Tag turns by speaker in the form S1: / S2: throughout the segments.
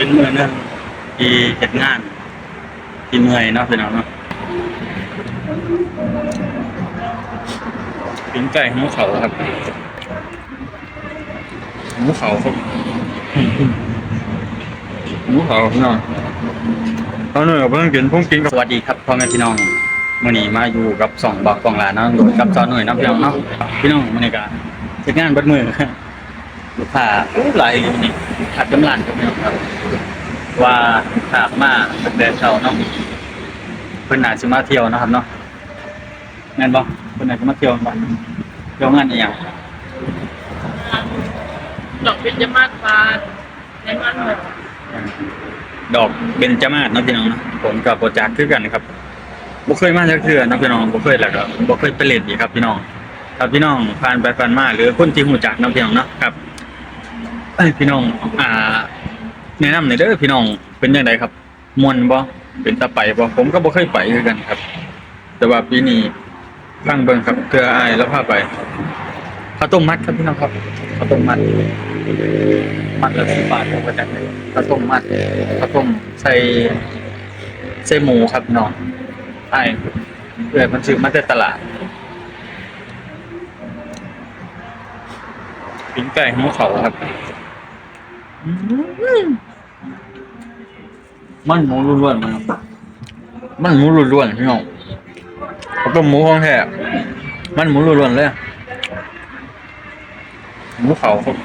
S1: เป็นมือหนึงที่เฮ็ดงาน ที่เมื่อยเนาะพี่น้องเนาะปิ้งไก่หมูเขาครับหมูเขาครับหมูเขาพี่น้องตอนนี้กับเพิ่งกินเพิ่งกินกับสวัสดีครับพ่อแม่พี่น้องมื่อนี้มาอยู่กับสองบอกกองหลานเนาะโดยกับจอหน่วยเน้ำพี่น้องเนาะพี่น้องมื่อนี้ก็เฮ็ดงานเบัดมือ ลูกค้าอู้หลายอยู่นี่ขัดกำลังครับพี่น้องครับ ว่าถากมาตั้งแต่เช้าเนาะเพิ่นน่าสิมาเที่ยวเนาะครับเนาะแม่นบ่เพิ่นน่าสิมาเที่ยวบ่เที่ยวงานอีหยัง
S2: ดอกเบี้ยมากฟ้าในมันหมด
S1: ดอกเบญจมาศเนาะพี่น้องเนาะผมกับโปรจักคือกันครับบ่เคยมาจักเทื่อเนาะพี่น้องบ่เคยแล้วก็บ่เคยไปเล่นอีกครับพี่น้องครับพี่น้องผ่านไปผ่านมาหรือคนที่รู้จักเนาะพี่น้องเนาะครับเอ้ยพี่น้องอ่า แนะนำหน่อยเด้อพี่น้องเป็นยังไงครับมวนบ่เป็นตาไปบ่ผมก็บ่เคยไปคือกันครับ แต่ว่าปีนี้ฟังเบิ่งครับเพื่ออายแล้วพาไปข้าวต้มมัดครับพี่น้องครับข้าวต้มมัด มัดละสิบบาทครับประจักษ์เลยข้าวต้มมัดข้าวต้มใส่ใส่หมูครับน้องไอ้เพื่อมันซื้อมาแต่ตลาดปิ้งไก่หมูเขาครับมั มันหมูล้วนๆมันมันหมูล้วนๆพี่น้องข้าวต้มหมูของแท้มันหมูล้วนๆเลยหมูเขาครับ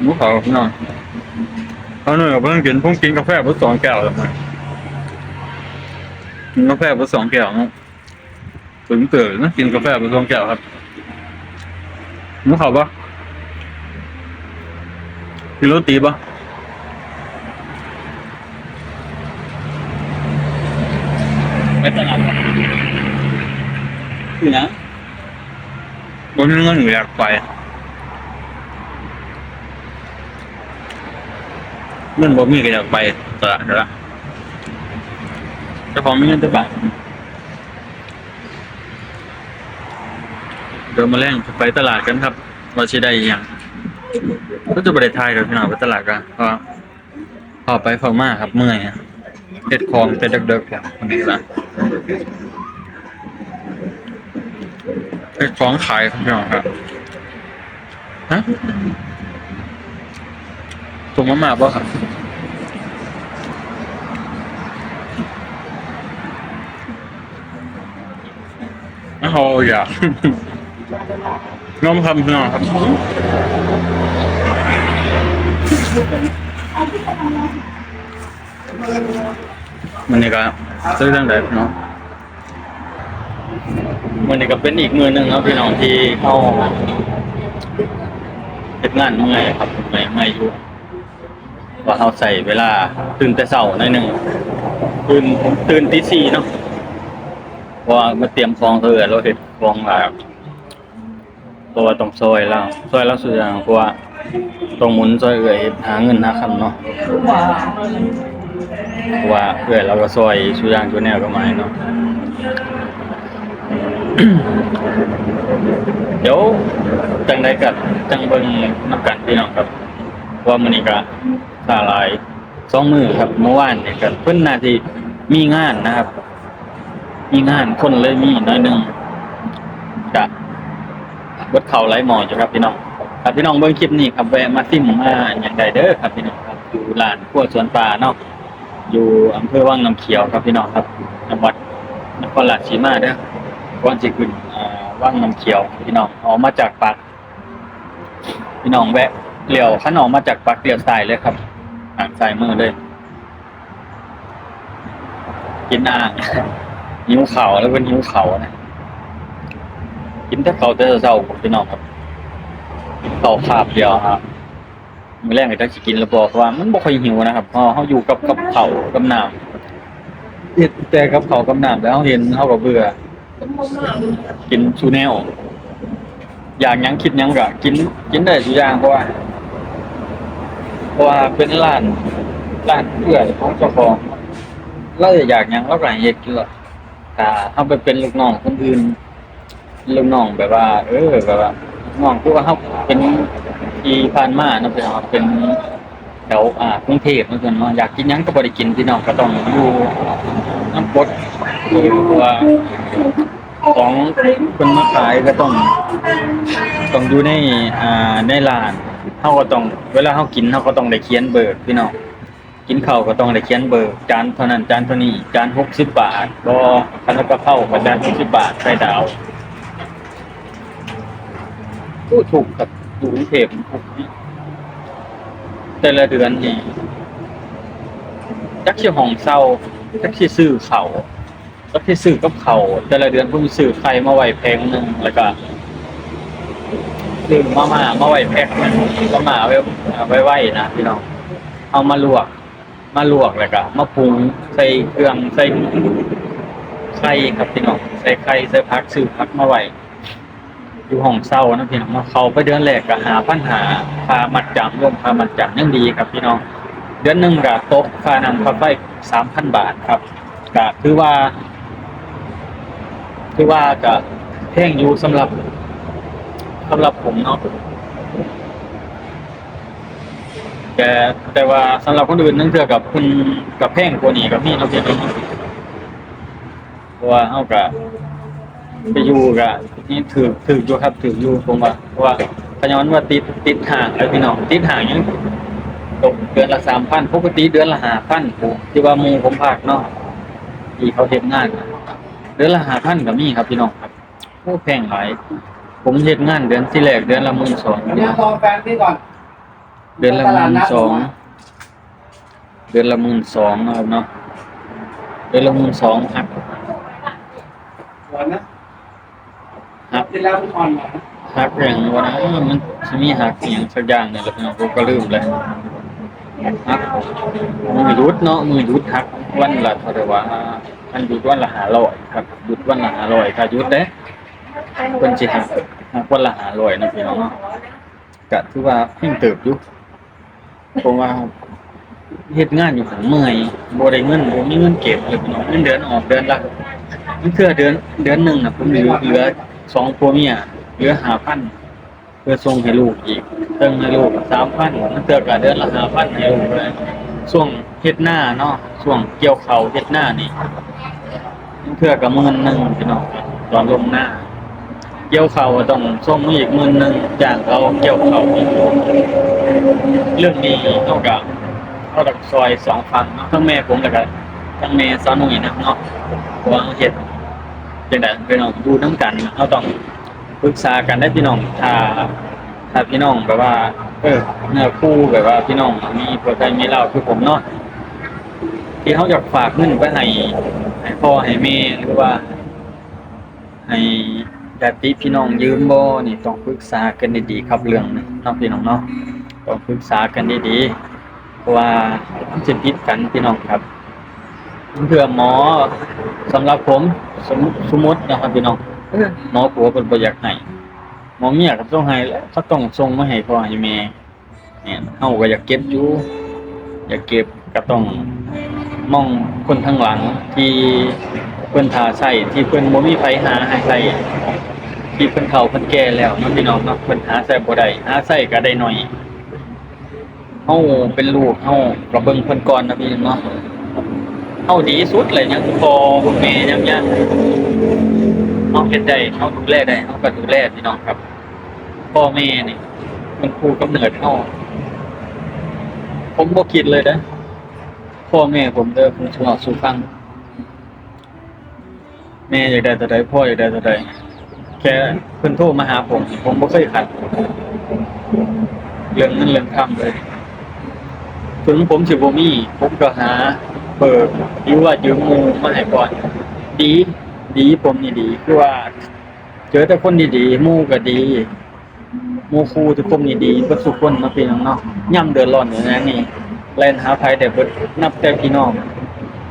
S1: หมูเขาพี่น้องเอาหน่อยกับเพิ่งกินเพิ่งกินกาแฟเพิ่งสองแก้วแล้วมั้งกินกาแฟเพิ่งสองแก้วเนาะถึงเตื่นนะกินกาแฟเพิ่งสองแก้วครับหมูเขาปะกินโรตีปะ ไปตลาดครับคือนะบนเงินหนูอยากไปเงินบ่มีก็อยากไปตลาดล้วแต่พอมีเงินจะบาทเดินมาแรงไปตลาดกันครับว่าจะได้ย่างก็จะไปได้ทายเดี๋ยวพี่น้องไปตลาดกันเพราะพอไปพอมากครับเมื่อยอะ เด็ดคองเด็ดเด็กๆครับคนนี้ละเป็นของขายครับพี่น้องครับฮะถุงมะม่าป่ะครับไม่พออยากนมครับพี่น้องครับ มันนี่ก็ซื้อเรื่องใดพี่น้องมันนี่ก็เป็นอีกมือหนึ่งครับพี่น้องที่เข้าเฮ็ดงานเมื่อยครับเมื่อยเมื่อยอยู่ว่าเขาใส่เวลาตื่นแต่เช้าหน่อยหนึ่งตื่นผมตื่นตีสี่เนาะเพราะว่ามาเตรียมฟองเถื่อเราเห็ดฟองหลายเพราะว่าต้องซอยแล้วซอยแล้วสุดอย่างเพราะว่าต้องหมุนซอยเอื่อยหาเงินหาคำเนาะ เพราะว่าเอื่อเราก็ซอยสุดอย่างตัวแนวก็มาเนาะเดี๋ยวจังใดกับจังเบิ่งนับกันพี่น้องครับ ว่ามื้อนี้ก็สาลายสองมือครับเมื่อวานเนี่ยก็เพิ่นน่าที่มีงานนะครับ มีงานคนเลยมีน้อยหนึงกะบดเข่าไหลหมออยู่ครับพี่น้องครับพี่น้องเบิ่งคลิปนี้ครับแวะมาซิมมาอย่างใดเด้อครับพี่น้องครับอยู่ร้านครัวสวนปลาเนาะ อยู่อำเภอวังน้ำเขียวครับพี่น้องครับจังหวัดนครราชสีมาเด้อก่อนจะขึ้นอ่าว่างน้ำเขียวพี่น้องออกมาจากปักพี่น้องแวะเลี้ยวขันออกมาจากปักเลี้ยวซ้ายเลยครับทางซ้ายมือเลย กินอ่างหิวเข่าแล้วเป็นหิวเข่านะกินแต่เข่าแต่เช้าพี่น้องครับเขาคาบเดียวครับ มื้อแรกก็จะสิกินแล้วบอกว่ามันบ่ค่อยหิวนะครับเพราะเฮาอยู่กับกับเขาวกับน้ำเฮ็ดแต่กับเขาวกับน้ำแล้วเฮาเห็นเฮาก็เบื่อ กินชูแนลอยากหยังคิดหยังก็กินกินได้ทุกอย่างเพราะว่าเพราะว่าเป็นร้านร้านเพื่อนของเจ้าของเราอยากหยังเราก็ให้เฮ็ดอยู่อะถ้าเฮาไปเป็นลูกน้องคนอื่นลูกน้องแบบว่า เออแบบว่า ลูกน้องผู้ว่าเฮาเป็นที่ผ่านมาเนาะเป็นว่าเป็นถวอ่ากรุงเทพเมื่อก่นเนาะอยากกินหยังก็บ่ได้กินพี่น้องก็ต้องอยู่น้ำปดหรือว่าของคนมาขายก็ต้องต้องอยู่ในอ่าในร้านเฮาก็ต้องเวลาเฮากินเฮาก็ต้องได้เขียนเบิกพี่น้องกินข้าวก็ต้องได้เขียนเบิกจานเท่านั้นจานเท่านี้จาน60บาทบ่คันกะเพราก็จาน60บาทไข่ดาว อู้ถูกครับอยู่กรุงเทพถูกนี่แต่ละเดือนนี่จักสิห้องเศร้าจักสิซื้อเขาวจักสิซื้อกับเขาแต่ละเดือนผมซื้อไข่มาไว้แพงหนึงแล้วก็ซื้อมาม่ามาไว้แพ็คหนึงมาม่าไว้ไว้ไว้นะพี่น้องเอามาลวก มาลวกแล้วก็มาปรุงใส่เครื่องใส่ไข่ครับพี่น้องใส่ไข่ใส่ผักซื้อผักมาไว้ อยู่ห้องเศร้านะพี่น้องเนาเขาไปเดือนแรกก็หาปัญหาค่ามัดจำรวมค่ามัดจำยังดีครับพี่น้อง เดือนหนึ่งก็ตกค่าน้ำค่าไฟสามพันบาทครับก็ถือว่าถือว่าก็แพงอยู่สำหรับสำหรับผมเนาะแต่แต่ว่าสำหรับคนอื่นนั่นเทื่อกับคุณกับแพงกว่านี้กับพี่เนาะพี่น้องเนาะเพราะว่าเอากับ ไปอยู่กะนี่ถือถืออยู่ครับถืออยู่ผมว่าเพราะว่าพย้อนว่าติดติดห่างแล้วพี่น้องติดห่างยังตกเดือนละสามพันปกติเดือนละห้าพันผมที่ว่าหมูผมพากเนาะที่เขาเฮ็ดงานน่ะเดือนละห้าพันก็มีครับพี่น้องครับโอ้แพงหลายผมเฮ็ดงานเดือนที่แรกเดือนละหมื่นสอง
S3: เนี่ยรอแฟนพี่ก่อน
S1: เดือนละหมื่นสองเดือนละหมื่นสองนะครับเนาะเดือนละหมื่นสองครับ
S3: สวนนะ ครับที่แล้วพี่พรบอกน
S1: หักอย่างวันนั้นมันจะมีหักอย่างสักอย่างเนี่ยแหละพี่น้องผมก็ลืมเลยหักมือยุดเนาะมือยุดหักวันละเท่าไหร่วะอันหยุดวันละหาร้อยครับหยุดวันละหาร้อยถ้าหยุดเด้เพิ่นสิหักหักวันละหาร้อยนะพี่น้องเนาะก็ถือว่าเพิ่งเติบยู่ผมว่าเฮ็ดงานอยู่ผมเมื่อยบ่ได้เงินบ่มีเงินเก็บเลยพี่น้องเงินเดือนออกเดือนละเทื่อเดือนเดือนหนึ่งนะผมเหลือเหลือ สองผัวเมียเหลือหาพันเพื่อส่งให้ลูกอีกเติมให้ลูกสามพันมันเตือกะเดือนละหาพันให้ลูกเลยช่วงเฮ็ดหน้าเนาะช่วงเกี่ยวเขาเฮ็ดหน้านี่มันเตือกะหมื่นหนึ่งพี่น้องตอนลงหน้า เกี่ยวเขาต้องส่งมาอีกหมื่นหนึ่งจากเขาเกี่ยวเขาอีกเรื่องนี้เท่ากับเท่ากับซอยสองฝั่งเนาะทั้งแม่ผมแล้วก็ทั้งแม่สาวหนุ่ยนะเนาะวาเขาเฮ็ด จังไดพี่น้องดูน้ำกันเขาต้องปรึกษากันได้พี่น้องถ้าถ้าพี่น้องแบบว่า เออเนื้อคู่แบบว่าพี่น้องมีโปรไทมีเราคือผมเนาะที่เขาอยากฝากเงินไปให้ให้พ่อให้แม่หรือว่า ให้ญาติพี่น้องยืมบ่นี่ต้องปรึกษากันดีๆครับเรื่องนี้เนาะพี่น้องเนาะต้องปรึกษากันดีๆเพราะว่าจะผิดกันพี่น้องครับ เพื่อหมอสำหรับผมสมมติสมมตินะครับพี่น้องหมอผัวเป็นบ่อยากให้หมอเมียก็ต้องให้แล้วเขาต้องส่งมาให้พ่อให้แม่เนี่ยเฮาก็อยากเก็บอยู่อยากเก็บก็ต้องมองคนข้างหลังที่เพิ่อนทาใส่ที่เพิ่อนบ่มีไผหาให้ใส่ที่เพิ่อนเฒ่าเพิ่อนแก่แล้วเนาะพี่น้องเนาะเพิ่อนหาใส่บ่ได้หาใส่ก็ได้หน้อยเฮาเป็นลูกเฮาก็เบิ่งเพิ่นก่อนนะพี่น้องเนาะ เฮาดีสุดเลยยังพ่อแม่ยังยังเขาเห็นได้เขาดูแลได้เขาก็ดูแลพี่น้องครับ พ่อแม่นี่มันครูกำเนิดเขาผมบ่คิดเลยนะพ่อแม่ผมเด้อผมชอบสู่ฟังแม่อยากได้แตัวใดพ่ออยากได้แตัวใดแค่เพิ่นโทรมาหาผม ผมบ่เคยขัดเรื่องเงินเรื่องคำเลย ถึงผมสิบ่มีผมก็หา เปิดหรือว่ายืมหมูมาให้ก่อน ดี ดีผมนี่ดีคือว่า เจอแต่คนดีๆมู่ก็ดีมู่ครูทุกคนนี่ดีเบิดทุคนเนาะพี่น้องเนาะย่ำเดือดร้อนอย่างนั้นนี่แล่นหาภัยแต่เบิดนับแต่พี่น้อง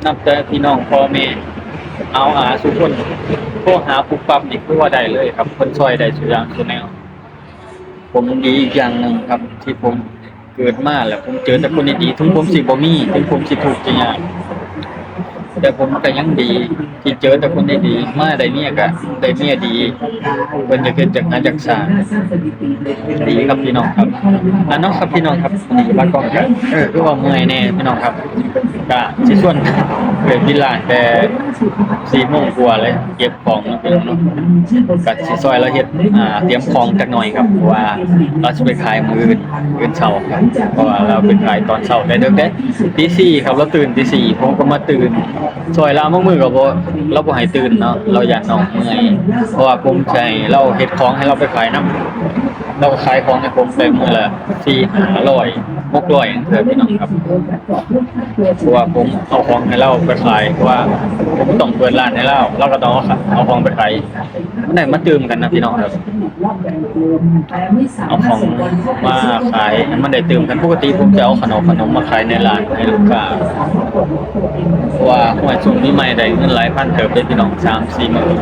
S1: นับแต่พี่น้องพ่อแม่เอาหาสุกคนโทรหาปุ๊บปั๊บนี่คือว่าได้เลยครับคนช่วยได้สุดอย่างสุดแนวผมดีอีกอย่างหนึ่งครับที่ผมเกิดมาแล้วผมเจอแต่คนดีๆถึงผมสิบ่มีถึงผมสิถูกจะยากผ แต่ผมก็ยังดี ที่เจอแต่คนดีๆมาได้เมียก็ได้เมียดีเพิ่นจะเกิดจากงานจากสร้างดีครับพี่น้องครับอันเนาะครับพี่น้องครับนี่บ้านกองกับเออคือว่าเมื่อยแน่พี่น้องครับ ก็สิส่วนเกิดที่ร้านแต่4โมงกว่าเลยเก็บของเนาะพี่น้องเนาะก็สิซอยเราเฮ็ดอ่าเตรียมของจักหน่อยครับเพราะว่าเราจะไปขายมืออื่นมื้อเช้าครับเพราะว่าเราไปขายตอนเช้าได้เด้อเด้ตีสี่ครับเราตื่นตีสี่ผมก็มาตื่นซอยลามือมือก็บ่เราบ่ให้ตื่นเนาะเราอยากนอนเมื่อยเพราะว่าผมใช้เราเฮ็ดของให้เราไปขายนํเราขายของให้ผมไปมื้อละ4 500 600เทื่อพี่น้องครับเพราะว่าผมเอาของให้เราไปขายเพราะว่าผมต้องเปิดร้านให้เราเราก็ต้องเอาเอาของไปขายมันได้มาตื่มกันนะพี่น้องครับเอาของมาขายมันได้ตื่มกันปกติผมจะเอาขนมขนมมาขายในร้านให้ลูกค้าเพราะว่าหวยสูงนี่ใหม่ได้เงินหลายพันเติบได้พี่น้องสามสี่หมื่น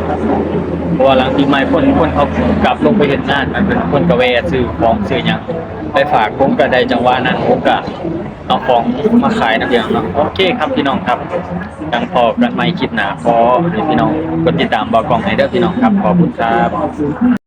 S1: เพราะว่าหลังปีใหม่คนคนเขากลับลงไปเห็นงามันเป็นคนกระแวซื้อของซื้อหยัง ไปฝากผมก็ได้จังหวะนั้นผมก็เอาของมาขายนะพี่น้องเนาะโอเคครับพี่น้องครับยังพอกันไม่คลิปหนาขอให้พี่น้องกดติดตามบอกกองให้เด้อพี่น้องครับขอบคุณครับ